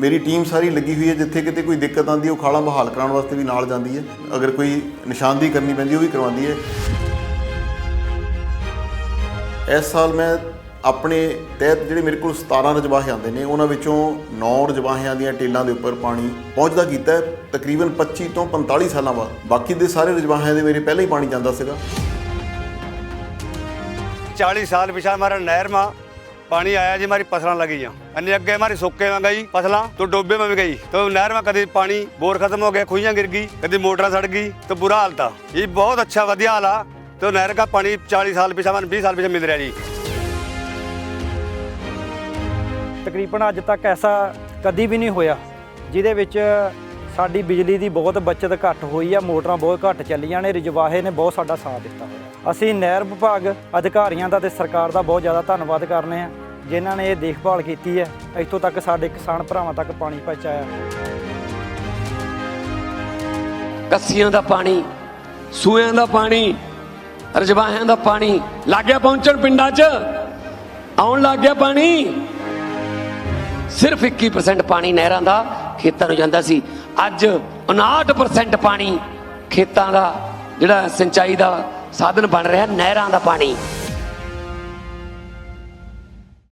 ਮੇਰੀ ਟੀਮ ਸਾਰੀ ਲੱਗੀ ਹੋਈ ਹੈ, ਜਿੱਥੇ ਕਿਤੇ ਕੋਈ ਦਿੱਕਤ ਆਉਂਦੀ ਉਹ ਖਾਲਾ ਬਹਾਲ ਕਰਾਉਣ ਵਾਸਤੇ ਵੀ ਨਾਲ ਜਾਂਦੀ ਹੈ। ਅਗਰ ਕੋਈ ਨਿਸ਼ਾਨਦੀ ਕਰਨੀ ਪੈਂਦੀ ਉਹ ਵੀ ਕਰਵਾਉਂਦੀ ਹੈ। ਇਸ ਸਾਲ ਮੈਂ ਆਪਣੇ ਤਹਿਤ ਜਿਹੜੇ ਮੇਰੇ ਕੋਲ 17 ਰਜਵਾਹੇ ਆਉਂਦੇ ਨੇ, ਉਹਨਾਂ ਵਿੱਚੋਂ ਨੌ ਰਜਵਾਹਿਆਂ ਦੀਆਂ ਟੇਲਾਂ ਦੇ ਉੱਪਰ ਪਾਣੀ ਪਹੁੰਚਦਾ ਕੀਤਾ ਹੈ। ਤਕਰੀਬਨ 25 ਤੋਂ 45 ਸਾਲਾਂ ਬਾਅਦ, ਬਾਕੀ ਦੇ ਸਾਰੇ ਰਜਵਾਹਿਆਂ ਦੇ ਮੇਰੇ ਪਹਿਲਾਂ ਹੀ ਪਾਣੀ ਜਾਂਦਾ ਸੀਗਾ। 40 ਸਾਲ ਵਿਸ਼ਾਲ ਮਾਰਾ ਨਹਿਰਮਾ पानी आया जी हमारी फसलें लगी हैं अन्य अगे हमारी सूखे में गई फसलां तो डोबे में भी गई तो नहर में कभी पानी बोर खत्म हो गया खुइयां गिर गई कभी मोटर सड़ गई तो बुरा हाल था ये बहुत अच्छा वधिया हाल आ तो नहर का पानी 40 साल पिछा मैंने 20 साल पिछा मिल रहा जी ਤਕਰੀਬਨ ਅੱਜ ਤੱਕ ਐਸਾ ਕਦੀ ਵੀ ਨਹੀਂ ਹੋਇਆ ਜਿਹਦੇ ਵਿੱਚ ਸਾਡੀ ਬਿਜਲੀ ਦੀ ਬਹੁਤ ਬਚਤ ਘੱਟ ਹੋਈ ਆ, ਮੋਟਰਾਂ ਬਹੁਤ ਘੱਟ ਚੱਲੀਆਂ ਨੇ, ਰਜਵਾਹੇ ਨੇ ਬਹੁਤ ਸਾਡਾ ਸਾਥ ਦਿੱਤਾ ਹੋਇਆ। ਅਸੀਂ ਨਹਿਰ ਵਿਭਾਗ ਅਧਿਕਾਰੀਆਂ ਦਾ ਤੇ ਸਰਕਾਰ ਦਾ ਬਹੁਤ ਜ਼ਿਆਦਾ ਧੰਨਵਾਦ ਕਰਨੇ ਆ, ਜਿਨ੍ਹਾਂ ਨੇ ਇਹ ਦੇਖਭਾਲ ਕੀਤੀ ਹੈ। ਇੱਥੋਂ ਤੱਕ ਸਾਡੇ ਕਿਸਾਨ ਭਰਾਵਾਂ ਤੱਕ ਪਾਣੀ ਪਹੁੰਚਾਇਆ। ਕੱਸੀਆਂ ਦਾ ਪਾਣੀ ਸੂਇਆਂ ਦਾ ਪਾਣੀ, ਰਜਵਾਹਿਆਂ ਦਾ ਪਾਣੀ ਲੱਗ ਪਹੁੰਚਣ ਪਿੰਡਾਂ 'ਚ, ਆਉਣ ਲੱਗ ਗਿਆ ਪਾਣੀ। ਸਿਰਫ 21% ਪਾਣੀ ਨਹਿਰਾਂ ਦਾ ਖੇਤਾਂ ਨੂੰ ਜਾਂਦਾ ਸੀ। ਅੱਜ 59% ਪਾਣੀ ਖੇਤਾਂ ਦਾ ਜਿਹੜਾ ਸਿੰਚਾਈ ਦਾ ਸਾਧਨ ਬਣ ਰਿਹਾ ਨਹਿਰਾਂ ਦਾ ਪਾਣੀ।